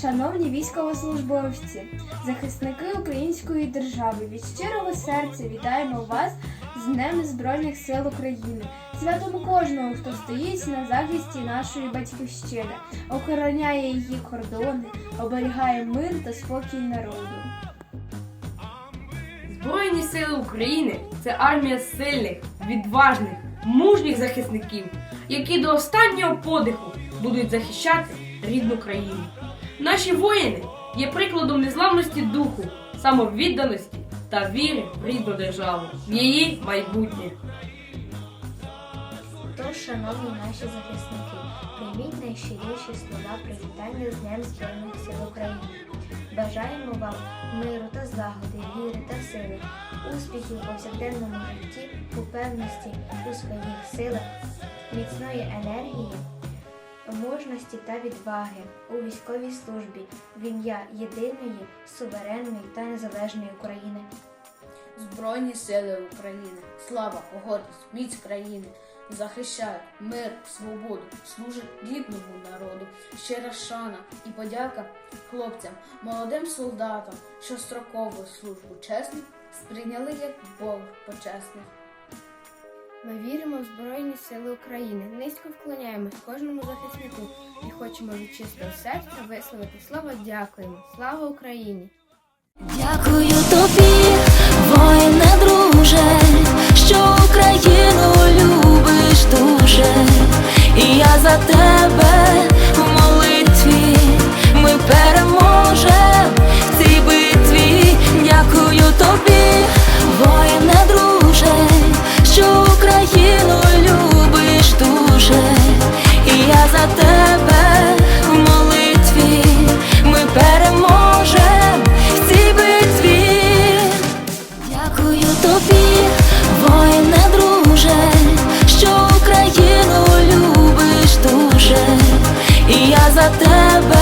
Шановні військовослужбовці, захисники української держави, від щирого серця вітаємо вас з Днем Збройних сил України, святом кожного, хто стоїть на захисті нашої батьківщини, охороняє її кордони, оберігає мир та спокій народу. Збройні сили України це армія сильних, відважних, мужніх захисників, які до останнього подиху будуть захищати рідну країну. Наші воїни є прикладом незламності духу, самовідданості та віри в рідну державу, в її майбутнє. Тож, шановні наші захисники, прийміть найщиріші слова привітання з Днем Збройних сил України. Бажаємо вам миру та злагоди, віри та сили, успіхів у повсякденному житті, упевності у своїх силах, міцної енергії, мужності та відваги у військовій службі в ім'я єдиної, суверенної та незалежної України. Збройні сили України, слава, гордість, міць країни, захищають мир, свободу, служать рідному народу. Щира шана і подяка хлопцям, молодим солдатам, що строкову службу чесну сприйняли як Бог почесних. Ми віримо в Збройні Сили України, низько вклоняємось кожному захиснику і хочемо від чистого серця висловити слово дякуємо. Слава Україні! Дякую тобі, воїне друже, що Україну любиш дуже, і я за тебе в молитві, ми переможем тебе